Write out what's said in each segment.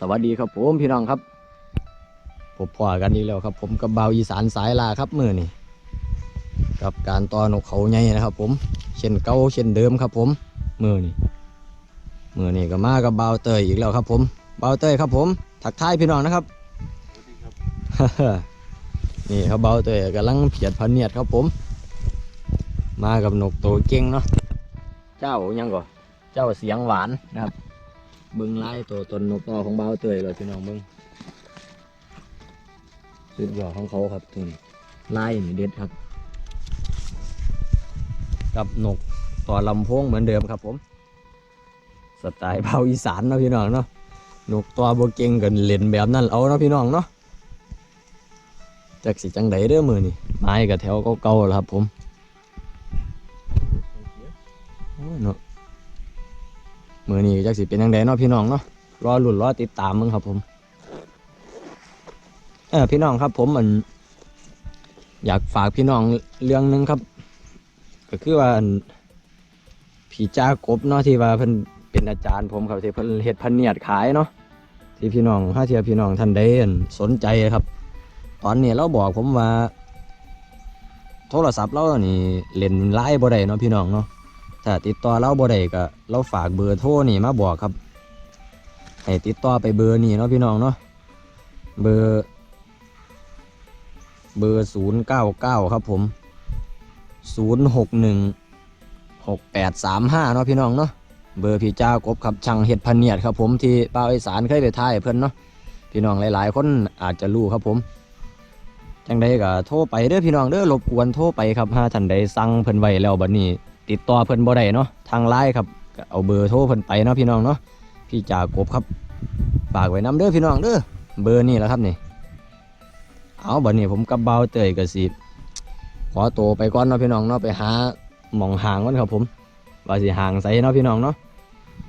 สวัสดีครับผมพี่น้องครับพบพอกันอีกแล้วครับ ผมกับเบาวอีสานสายลาครับมือนี่กับการต่อนกเขาใหญ่นะครับ ผมเช่นเก่าเช่นเดิมครับ ผมมือนี่มือนี่ก็มากับเบาวเตยอีกแล้วครับ ผมเบาวเตยครับ ผมทักทายพี่น้องนะครับนี่ครับเบาวเตยกำลังเพียดพันเนียดครับผม มากับนกตัวเก่งเนาะเจ้ายังก่อเจ้าเสียงหวานนะครับ เบิ้งไล่ตัวตนนกต่อของเบาเตยเลยพี่น้องเบิ้งสุดยอดของเขาครับตัวนี้ไล่นี่เด็ดครับ กับนกต่อลำโพงเหมือนเดิมครับผม สไตล์เบาอีสานเนาะพี่น้องเนาะนกตัวโบเก่งกันเล่นแบบนั้นเอาเนาะพี่น้องเนาะจากสิจังไดเด้อมือนี่ไม้กับแถวเก่าๆแล้วครับผมโอ้ยเนาะ มือนี้จักสิเป็นยังไงเนาะพี่น้องเนาะรอหลุนรอติดตามมึงครับผมเออพี่น้องครับ ผมมัน อยากฝากพี่น้องเรื่องหนึงครับ ก็คือว่าอันพี่จ้ากบเนาะที่ว่าเพิ่นเป็นอาจารย์ผมครับที่เพิ่นเฮ็ดพันเนียดขายเนาะที่พี่น้องถ้าเทียพี่น้องท่านใดสนใจครับ ตอนนี้เราบอกผมว่า โทรศัพท์เรานี่เล่นไลน์บ่ได้เนาะพี่น้องเนาะ ถ้าติดต่อเราบ่ได้ก็เราฝากเบอร์โทรนี่มาบอกครับ ให้ติดต่อไปเบอร์นี่เนาะพี่น้องเนาะ เบอร์ เบอร์ศูนย์เก้าเก้าครับผมศูนย์หกหนึ่งหกแปดสามห้าเนาะพี่น้องเนาะ เบอร์พี่จ้ากบครับช่างเห็ดพันเนียดครับผมที่ป้าวอีสานเคยไปถ่ายเพื่อนเนาะ พี่น้องหลายๆ คนอาจจะรู้ครับผมจังใดก็โทรไปเด้อพี่น้องเด้อรบกวนโทรไปครับถ้าท่านใดสั่งเพิ่นไว้แล้วบัดนี้ ติดต่อเพิ่นบ่ได้เนาะทางไลน์ครับก็เอาเบอร์โทรเพิ่นไปเนาะพี่น้องเนาะพี่จ่ากบครับฝากไว้นํเด้อพี่น้องเด้อเบอร์นี่แหละครับนี่ เอาบัดนี้ผมกับเบาเตยก็สิขอตัวไปก่อนเนาะพี่น้องเนาะไปหาหมองห่างมันครับผม ว่าสิห่างใส่เนาะพี่น้องเนาะ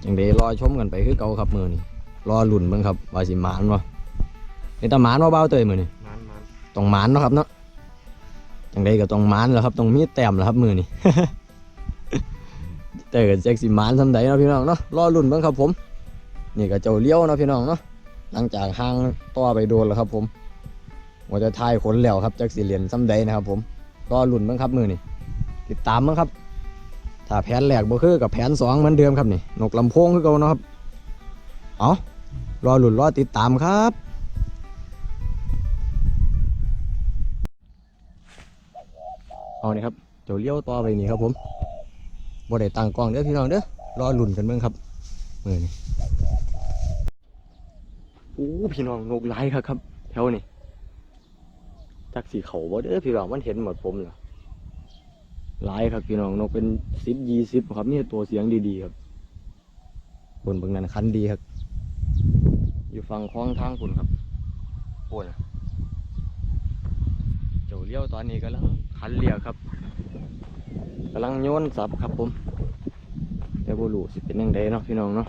จังไดรอชมกันไปคือเก่าครับมือนี่รอลุ่นเบิ่งครับว่าสิหมานบ่นี่ตาหมานบ่เบาเตยมื้อนี่มันมันต้องหมานเนาะครับเนาะจังไดก็ต้องหมานแหล้วครับต้องมีแต้มแหล้วครับมือนี่ แต่ก็แจ็คสิหมานทำไดเนาะพี่น้องเนาะรอรุ่นเบิ่งครับผม นี่ก็เจ้าเลี้ยวเนาะพี่น้องเนาะหลังจากห่างต่อไปโดนแล้วครับผมว่าจะทายขนแล้วครับแจ็คสิเหรียญซ้ำใดนะครับผมรอรุ่นเบิ่งครับมือนี่ติดตามเบิ่งครับ ถ้าแผนแรกบ่คือกับแผนสองเหมือนเดิมครับนี่นกลำโพงคือเก่าเนาะครับเอารอรุ่นรอติดตามครับเอานี่ครับเจ้าเลี้ยวต่อไปนี่ครับผม บ่ได้ตั้งกล้องเด้อพี่น้องเด้อรอลุ่นกันเบิ่งครับมือนี่โอ้พี่น้องนกหลายครับครับแถวนี่จักสีเขาบ่เด้อพี่น้องมันเห็นหมดผมเหรอหลายครับพี่น้องนกเป็นสิบยี่สิบครับนี่ตัวเสียงดีๆครับบนเบิ่งนั้นคันดีครับ อยู่ฝั่งคลองทางคุณครับโอ้ยเจ้าเลี้ยวตอนนี้กำลังคันเรียกครับกำลังโยนสับครับผมแต่บ่รู้สิเป็นยังไงเนาะพี่น้องเนาะ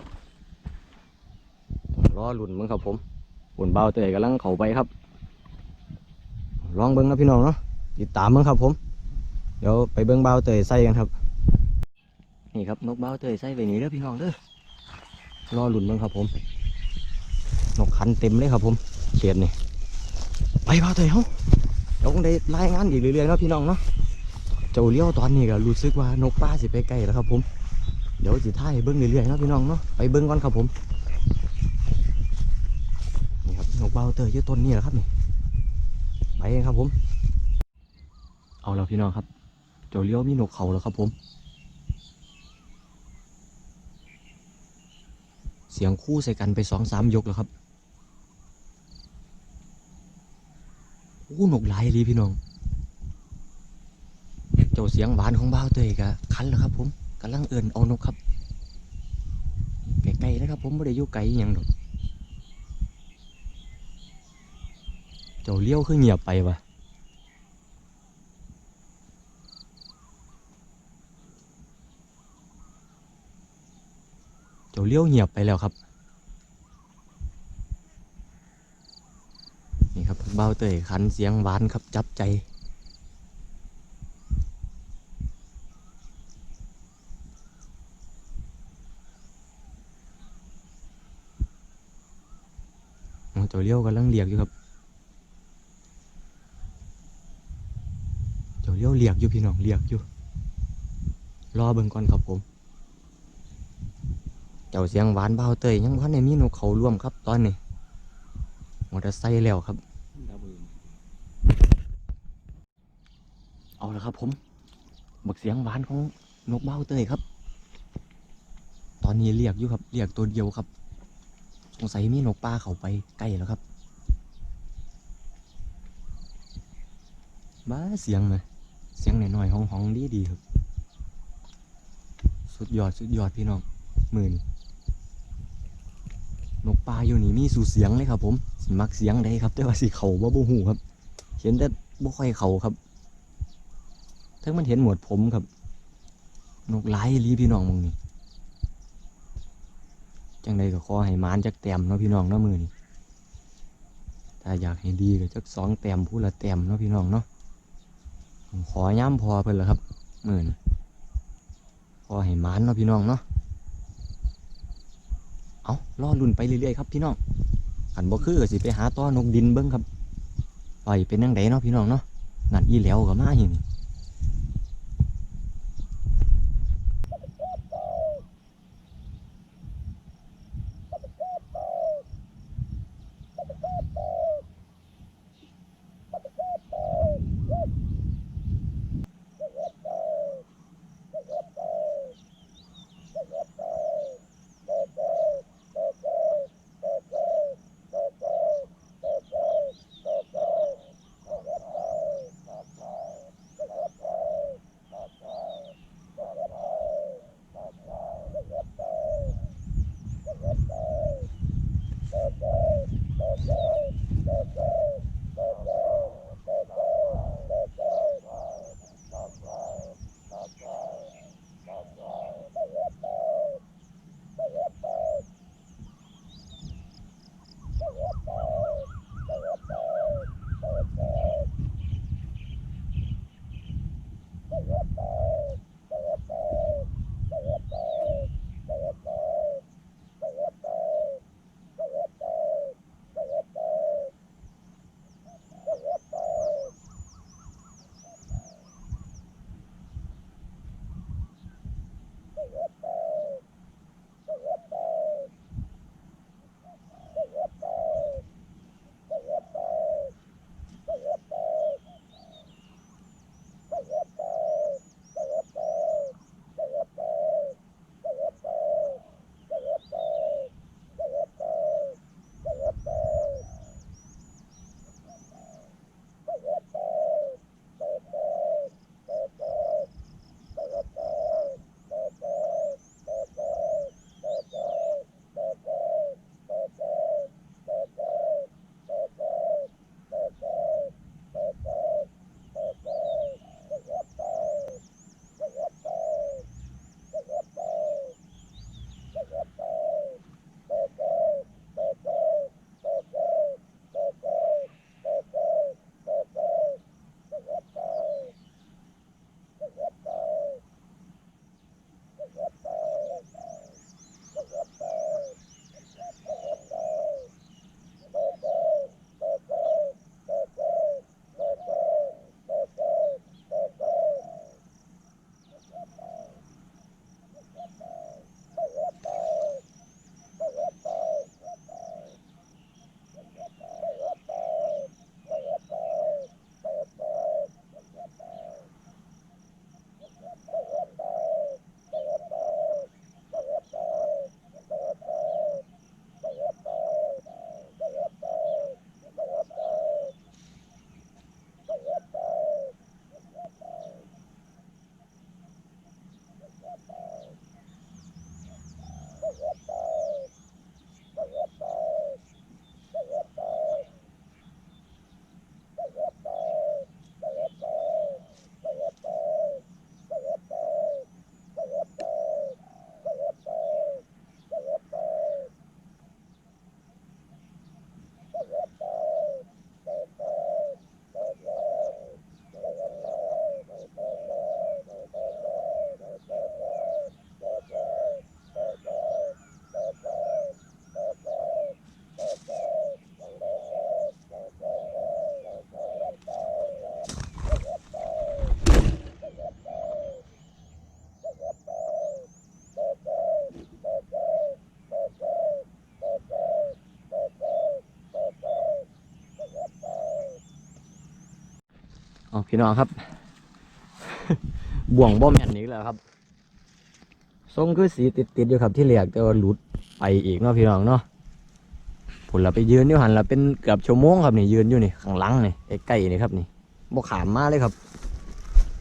ต้องรอลุ่นเบิ่งครับผมปุ่นเบาเตยกำลังเข้าไปครับ ลองเบิ่งนะพี่น้องเนาะติดตามเบิ่งครับผม เดี๋ยวไปเบิ่งเบาเตยใส่กันครับ นี่ครับนกเบาเตยใส่ไปนี่เด้อพี่น้องเด้อรอหลุนเบิ่งครับผม นกคันเต็มเลยครับผมเขียดนี่ไปเบาเตยเฮาเดี๋ยวคงได้รายงานอีกเรื่อยๆเนาะพี่น้องเนาะ จ้าเลี้ยวตอนนี้ก็รู้สึกว่านกป้าสิไปไกลแล้วครับผม เดี๋ยวสิท่ายเบิ้งเรื่อยๆนะพี่น้องเนาะไปเบิ้งก่อนครับผมนี่ครับนกเบาเตยยู่ต้นนี้แหละครับนี่ไปเองครับผม เอาแล้วพี่น้องครับ เจ้าเลี้ยวมีนกเขาแล้วครับผม เสียงคู่ใส่กันไปสองสามยกแล้วครับโอ้นกหลายเลยพี่น้อง จ้าเสียงหวานของบ้าวเตยกะคันแล้วครับ ผมกำลังเอื่นเอานกครับไกลๆนะครับ ผมไม่ได้อยู่ไกลอย่างดอกเจ้าเลี้ยวคือเงียบไปวะเจ้าเลี้ยวเงียบไปแล้วครับนี่ครับบ้าวเตยคันเสียงหวานครับจับใจ เจ้าเลี้ยวกำลังเรียกอยู่ครับ เจ้าเลี้ยวเรียกอยู่พี่น้องเรียกอยู่ รอเบิ่งก่อนครับผม เจ้าเสียงหวานเบาเตยยังพันในมีนกเขาร่วมครับตอนนี้มอเตอร์ไซค์แล้วครับ เอาละครับผมบักเสียงหวานของนกเบ้าเตยครับ ตอนนี้เรียกอยู่ครับ เรียกตัวเดียวครับ สงสัยมีนกป่าเขาไปใกล้แล้วครับบ้าเสียงไหมเสียงหน่อยๆห้องๆดีดีๆครับ สุดยอดสุดยอดพี่น้องมือนี่นกป่าอยู่นี่มีสู่เสียงเลยครับ ผมสิมักเสียงใดครับ แต่ว่าสิเขาบ่บ่หูครับเห็นแต่บ่ค่อยเขาครับทั้งมันเห็นหมวดผมครับ นกหลายอีหลีพี่น้องมึงนี่ จังใดก็ขอให้หมานจักแต้มเนาะพี่น้องเนาะมือนี่ถ้าอยากให้ดีก็จักสองแต้มผู้ละแต้มเนาะพี่น้องเนาะผมขอย่ำพอเพิ่นละครับมือนขอให้หมานเนาะพี่น้องเนาะเอาล่อลุ่นไปเรื่อยๆครับพี่น้องขันบ่คือก็สิไปหาต้อนกดินเบิ้งครับปล่อยเป็นจังไดเนาะพี่น้องเนาะนั่นอีแหล้วก็มาอยู่นี่เอ พี่น้องครับ บ่วงบ่แม่นอีกแล้วครับทรงคือสีติดๆอยู่ครับที่เหลียกแต่ว่าหลุดไปอีกเนาะพี่น้องเนาะผลเราไปยืนอยู่หันเราเป็นเกือบชั่วโมงครับนี่ยืนอยู่นี่ข้างหลังนี่ใกล้ๆนี่ครับนี่บ่ขามมาเลยครับ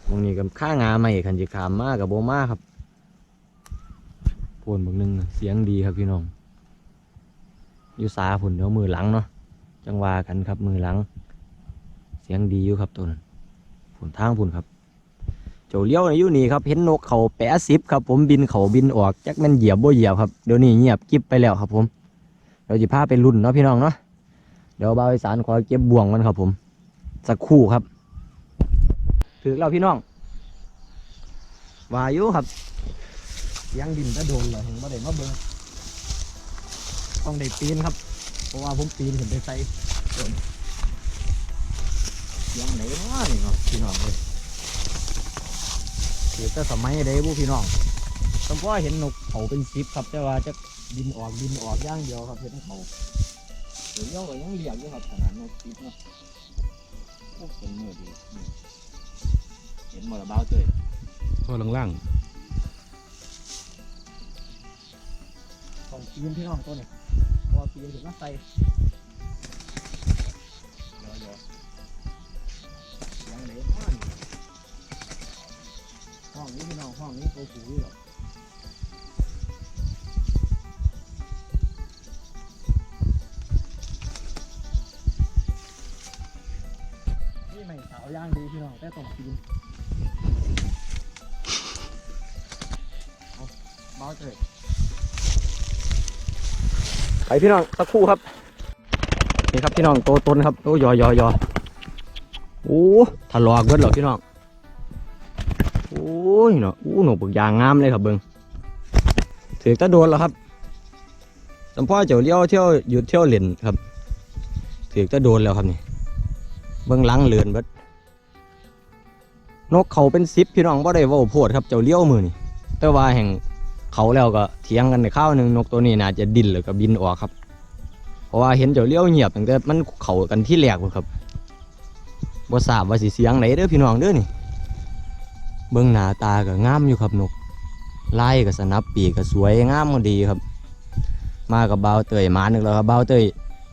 ตรงนี้กับข้างาไม่ขันจิขามมากับโบมาครับพวนบางนึงเสียงดีครับพี่น้องอยู่สาผุนเดี๋ยวมือหลังเนาะจังหวากันครับมือหลัง เสียงดีอยู่ครับตัวนั้น ผุนทางผุนครับเจ้าเลี้ยวในอยู่นี่ครับเห็นนกเขาแปะสิบครับ ผมบินเขาบินออกจักมันเหยียบบ่เหยียบครับเดี๋ยวนี้เงียบกิบไปแล้วครับ ผมเดี๋ยวจะพาไปรุ่นเนาะพี่น้องเนาะเดี๋ยวบ่าวอีสานขอเก็บบ่วงมันครับ ผม สักคู่ครับถือแล้วพี่น้องวายุครับเสียงดินตะโดนเหรอเห็นบ่ได้มาเบิ่งต้องได้ปีนครับ เพราะว่าผมปีนขึ้นไปใส่ ยงไหนวะนี่เนาะพี่น้องเลยเดี๋ยวแต่สมัยใดบุพี่น้องสมพ่อเห็นนกเขาเป็นสิบครับแต่ว่าจะบินออกบินออกอย่างเดียวครับเห็นเขาเดี๋ยวย่อก็ยังเรียกอยู่ครับขนาดนกสิบเนาะโอ้เป็นมือดีนี่เห็นหมดแล้วเบ้าเตยตัวล่างของปีนพี่น้องตัวนี้เพราะว่าปีนถึงมาใส่เดี๋ยวเดี๋ยวเสียง ไหนวะนี่ห้องนี้พี่น้องห้องนี้ตัวสูงอยู่หรอกนี่ไม่สาวย่างดีพี่น้องแต่ต้องกินเอาเบาเถอะไปพี่น้องสักครู่ครับ นี่ครับพี่น้องโตตนครับ โอ้ยอยอยอ โอ้ถลอกเบิดเหรอพี่น้องโอ้ยเนาะโอ้หนูปึกยางงามเลยครับเบิงถือตะโดนแล้วครับสมพ่อเจ้าเลี้ยวเที่ยวหยุดเที่ยวเล่นครับถือตะโดนแล้วครับนี่เบื้องหลังเลือนเบิดนกเขาเป็นสิบพี่น้องบ่ได้ว่าโพดครับเจ้าเลี้ยวมือนี่แต่ว่าแห่งเขาแล้วก็เถียงกันในข้าวหนึ่งนกตัวนี้น่าจะดิ้นแล้วก็บินออกครับ เพราะว่าเห็นเจ้าเลี้ยวเงียบตั้งแต่มันเขากันที่แรกครับ บ่ทราบว่าสิเสียงไหนเด้อพี่น้องเด้อนี่ เบื้องหน้าตาก็งามอยู่ครับนกลายก็สนับปีกก็สวยงามก็ดีครับ มากับเบาวเตยหมานนึกแล้วครับเบาวเตย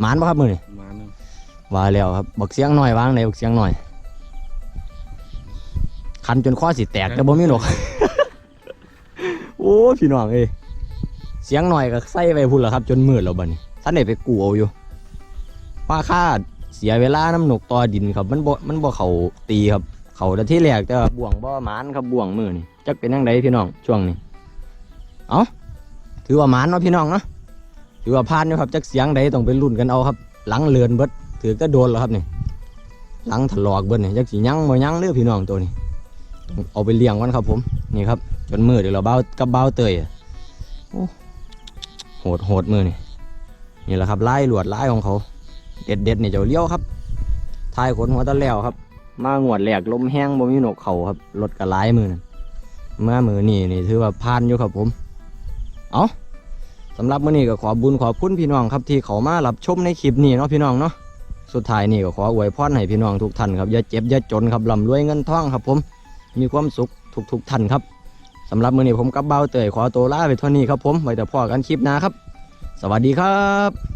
หมานปะครับมือนี่ๆมาเนาะว่าแล้วครับบักเสียงหน่อยวางในบักเสียงหน่อย คันจนข้อสิแตกแต่บ่มีหนกโอ้พี่น้องเอ้ยเสียงหน่อยก็ใส่ไปพุ่นแล้วครับ จนมืดแล้วบัดนี้ท่านได้ไปกูเอาอยู่ว่าค่า เสียเวลาน้ำหนกต่อดินครับมันบ่มันบ่เขาตีครับ เขาแต่ที่แรกแต่ว่าบ่วงบ่หมานครับบ่วงมือนี่จักเป็นยังไงพี่น้องช่วงนี้เอาถือว่าหมานเนาะพี่น้องเนาะถือว่าพลาดอยู่ครับจักเสียงใดต้องไปรุ่นกันเอาครับ หลังเลือนเบิดถือก็โดนแล้วครับนี่หลังถลอกเบิ้นี่ยักสียังบ่ยังเด้อพี่น้องตัวนี้เอาไปเลี้ยงกันครับผมนี่ครับจนมือเดี๋ยวเราเบ้ากับเบ้าเตยโอ้โหดโหดมือนี่นี่แหละครับไล่หลวดไล่ของเขา เด็ดเด็ดนี่เจ้าเลี้ยวครับทายขนหัวตะแล้วครับ มางวดแหลกลมแห้งบ่มีหนกเขาครับรถกระไลมือเมื่อมือนี่นี่ถือว่าพานอยู่ครับผม เอาสำหรับมื้อนี้ก็ขอบุญขอบคุณพี่น้องครับที่เขามารับชมในคลิปนี้เนาะพี่น้องเนาะสุดท้ายนี่ก็ขออวยพรให้พี่น้องทุกท่านครับอย่าเจ็บอย่าจนครับร่ำรวยเงินทองครับผม มีความสุขทุกทุกๆท่านครับสำหรับมื้อนี้ผมกับเบาเตยขอตัวลาไปเท่านี้ครับผมไว้แต่พอกันคลิปหน้าครับ สวัสดีครับ